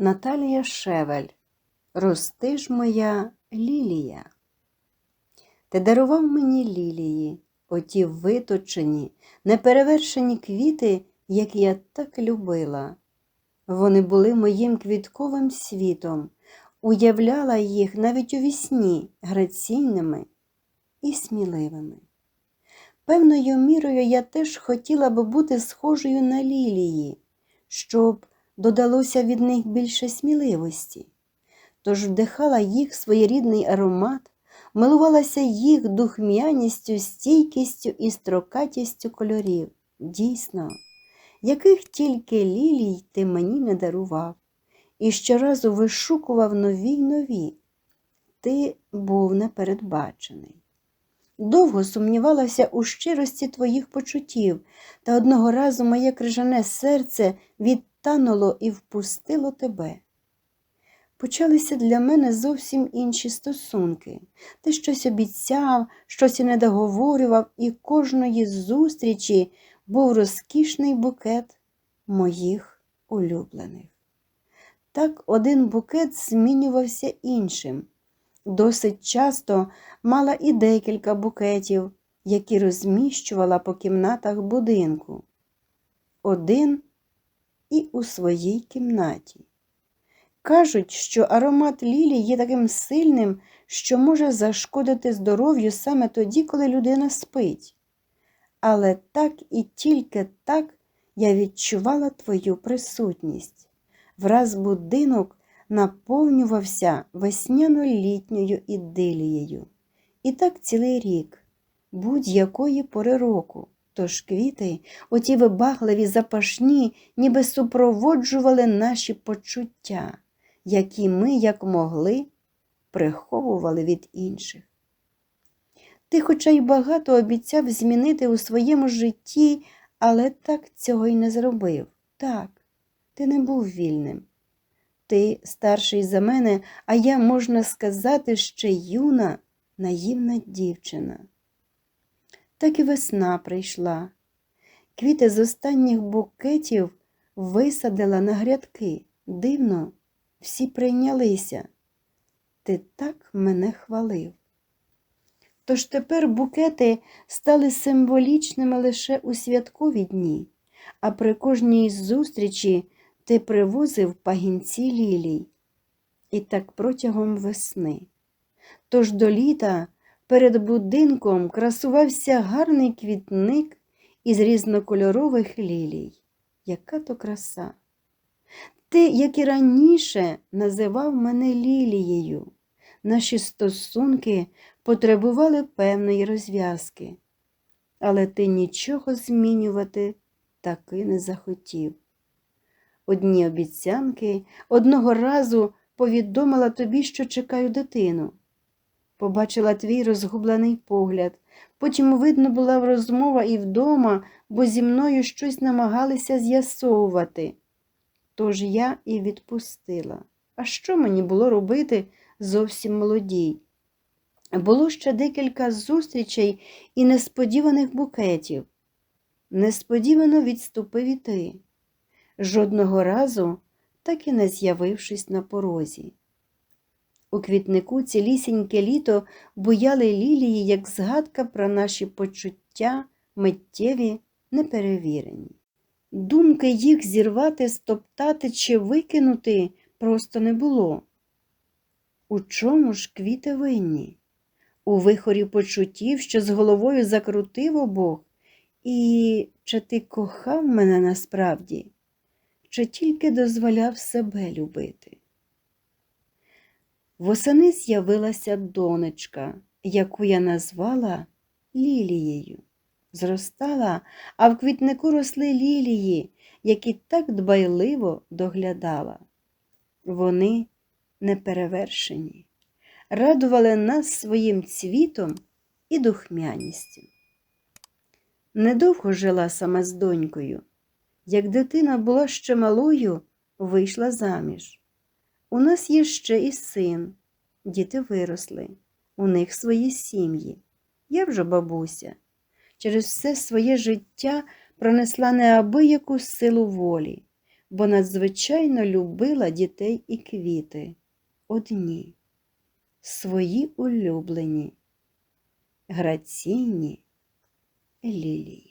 Наталія Шевель, Рости ж моя лілія. Ти дарував мені лілії, оті виточені, неперевершені квіти, які я так любила. Вони були моїм квітковим світом, уявляла їх навіть у вісні граційними і сміливими. Певною мірою я теж хотіла би бути схожою на лілії, щоб додалося від них більше сміливості. Тож вдихала їх своєрідний аромат, милувалася їх духмяністю, стійкістю і строкатістю кольорів. Дійсно, яких тільки лілій ти мені не дарував, і щоразу вишукував нові й нові. Ти був непередбачений. Довго сумнівалася у щирості твоїх почуттів, та одного разу моє крижане серце відтануло і впустило тебе. Почалися для мене зовсім інші стосунки. Ти щось обіцяв, щось і не договорював, і кожної зустрічі був розкішний букет моїх улюблених. Так один букет змінювався іншим. Досить часто мала і декілька букетів, які розміщувала по кімнатах будинку. Один і у своїй кімнаті. Кажуть, що аромат лілі є таким сильним, що може зашкодити здоров'ю саме тоді, коли людина спить. Але так і тільки так я відчувала твою присутність. Враз будинок наповнювався весняно-літньою ідилією. І так цілий рік, будь-якої пори року. Тож квіти, оті вибагливі запашні, ніби супроводжували наші почуття, які ми, як могли, приховували від інших. Ти, хоча й багато обіцяв змінити у своєму житті, але так цього й не зробив. Так, ти не був вільним. Ти старший за мене, а я, можна сказати, ще юна, наївна дівчина. Так і весна прийшла. Квіти з останніх букетів висадила на грядки. Дивно, всі прийнялися. Ти так мене хвалив. Тож тепер букети стали символічними лише у святкові дні, а при кожній зустрічі ти привозив пагінці лілій. І так протягом весни. Тож до літа перед будинком красувався гарний квітник із різнокольорових лілій. Яка то краса! Ти, як і раніше, називав мене лілією. Наші стосунки потребували певної розв'язки, але ти нічого змінювати таки не захотів. Одні обіцянки одного разу повідомила тобі, що чекаю дитину. Побачила твій розгублений погляд. Потім, видно, була розмова і вдома, бо зі мною щось намагалися з'ясовувати. Тож я і відпустила. А що мені було робити зовсім молодій? Було ще декілька зустрічей і несподіваних букетів. Несподівано відступив і ти жодного разу так і не з'явившись на порозі. У квітнику цілісіньке літо буяли лілії, як згадка про наші почуття, миттєві, неперевірені. Думки їх зірвати, стоптати чи викинути просто не було. У чому ж квіти винні? У вихорі почуттів, що з головою закрутив обох, і чи ти кохав мене насправді? Чи тільки дозволяв себе любити. Восени з'явилася донечка, яку я назвала Лілією. Зростала, а в квітнику росли лілії, які так дбайливо доглядала. Вони неперевершені, радували нас своїм цвітом і духмяністю. Недовго жила сама з донькою. Як дитина була ще малою, вийшла заміж. У нас є ще і син, діти виросли, у них свої сім'ї. Я вже бабуся. Через все своє життя пронесла неабияку силу волі. бо надзвичайно любила дітей і квіти. Одні, свої улюблені, граційні лілії.